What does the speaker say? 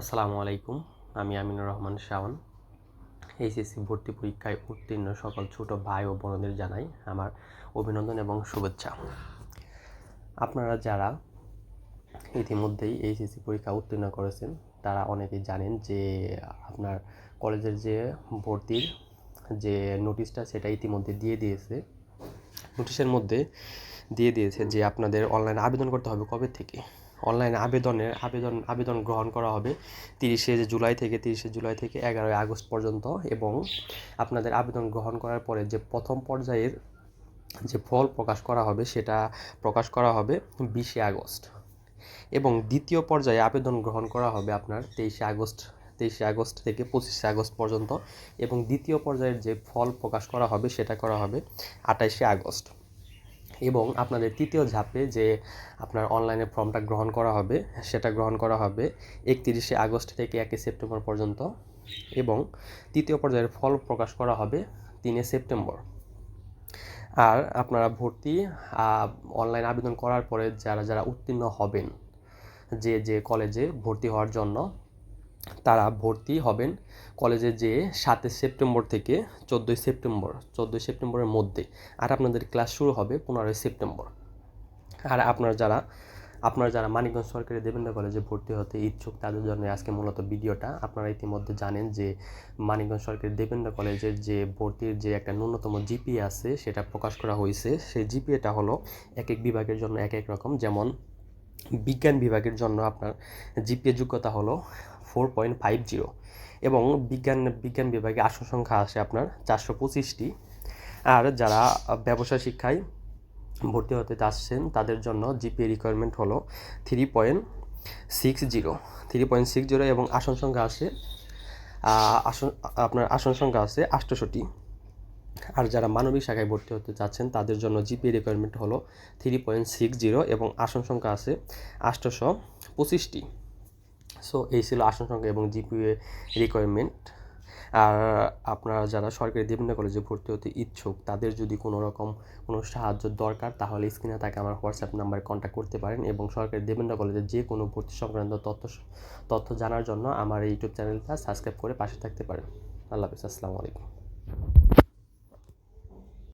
আসসালামু আলাইকুম, আমি আমিনুর রহমান শাওন। এইচএসসি ভর্তি পরীক্ষায় উত্তীর্ণ সকল ছোট ভাই ও বোনদের জানাই আমার অভিনন্দন এবং শুভেচ্ছা। আপনারা যারা ইতিমধ্যেই এইচএসসি পরীক্ষা উত্তীর্ণ করেছেন, তারা অনেকেই জানেন যে আপনার কলেজের যে ভর্তির যে নোটিশটা, সেটা ইতিমধ্যে দিয়ে দিয়েছে। নোটিশের মধ্যে দিয়ে দিয়েছে যে আপনাদের অনলাইনে আবেদন করতে হবে কবে থেকে? অনলাইনে আবেদনের, আবেদন আবেদন গ্রহণ করা হবে তিরিশে জুলাই থেকে, তিরিশে জুলাই থেকে এগারোই আগস্ট পর্যন্ত এবং আপনাদের আবেদন গ্রহণ করার পরে যে প্রথম পর্যায়ের যে ফল প্রকাশ করা হবে সেটা প্রকাশ করা হবে বিশে আগস্ট এবং দ্বিতীয় পর্যায়ে আবেদন গ্রহণ করা হবে আপনার তেইশে আগস্ট তেইশে আগস্ট থেকে পঁচিশে আগস্ট পর্যন্ত এবং দ্বিতীয় পর্যায়ের যে ফল প্রকাশ করা হবে সেটা করা হবে আঠাইশে আগস্ট। এবং আপনাদের তৃতীয় ধাপে যে আপনার অনলাইনে ফর্মটা গ্রহণ করা হবে, সেটা গ্রহণ করা হবে একত্রিশে আগস্ট থেকে একই সেপ্টেম্বর পর্যন্ত এবং তৃতীয় পর্যায়ের ফল প্রকাশ করা হবে তিনে সেপ্টেম্বর। আর আপনারা ভর্তি অনলাইন আবেদন করার পরে যারা যারা উত্তীর্ণ হবেন, যে যে কলেজে ভর্তি হওয়ার জন্য তারা ভর্তি হবেন কলেজে যে সাতই সেপ্টেম্বর থেকে চোদ্দোই সেপ্টেম্বর, চোদ্দোই সেপ্টেম্বরের মধ্যে। আর আপনাদের ক্লাস শুরু হবে পনেরোই সেপ্টেম্বর। আর আপনার যারা, আপনারা যারা মানিকগঞ্জ সরকারি দেবেন্দ্র কলেজে ভর্তি হতে ইচ্ছুক, তাদের জন্য আজকে মূলত ভিডিওটা। আপনারা ইতিমধ্যে জানেন যে মানিকগঞ্জ সরকারি দেবেন্দ্র কলেজের যে ভর্তির যে একটা ন্যূনতম জিপিএ আছে, সেটা প্রকাশ করা হয়েছে। সেই জিপিএটা হলো এক এক বিভাগের জন্য এক এক রকম। যেমন বিজ্ঞান বিভাগের জন্য আপনার জিপিএ যোগ্যতা হলো ফোর পয়েন্ট ফাইভ জিরো এবং বিজ্ঞান বিজ্ঞান বিভাগে আসন সংখ্যা আসে আপনার চারশো পঁচিশটি। আর যারা ব্যবসা শিক্ষায় ভর্তি হতে চাচ্ছেন, তাদের জন্য জিপিএ রিকোয়ারমেন্ট হলো three point six zero three point six zero এবং আসন সংখ্যা আছে আসন, আপনার আসন সংখ্যা আছে আষ্টষট্টি আর যারা মানবিক শাখায় ভর্তি হতে চাচ্ছেন তাদের জন্য জিপি রিকোয়ারমেন্ট হলো থ্রি পয়েন্ট সিক্স জিরো এবং আসন সংখ্যা আছে আষ্টশো পঁচিশটি। সো এই ছিল আসন সংখ্যা এবং জিপিএ রিকোয়ারমেন্ট আর আপনারা যারা সরকারি দেবেন্দ্র কলেজে ভর্তি হতে ইচ্ছুক, তাদের যদি কোনো রকম কোনো সাহায্য দরকার, তাহলে স্ক্রিনে তাকে আমার হোয়াটসঅ্যাপ নাম্বারে কন্ট্যাক্ট করতে পারেন এবং সরকারি দেবেন্দ্র কলেজে যে কোনো ভর্তি সংক্রান্ত তথ্য তথ্য জানার জন্য আমার ইউটিউব চ্যানেলটা সাবস্ক্রাইব করে পাশে থাকতে পারেন। আল্লাহ হাফিজ, আসসালামু আলাইকুম।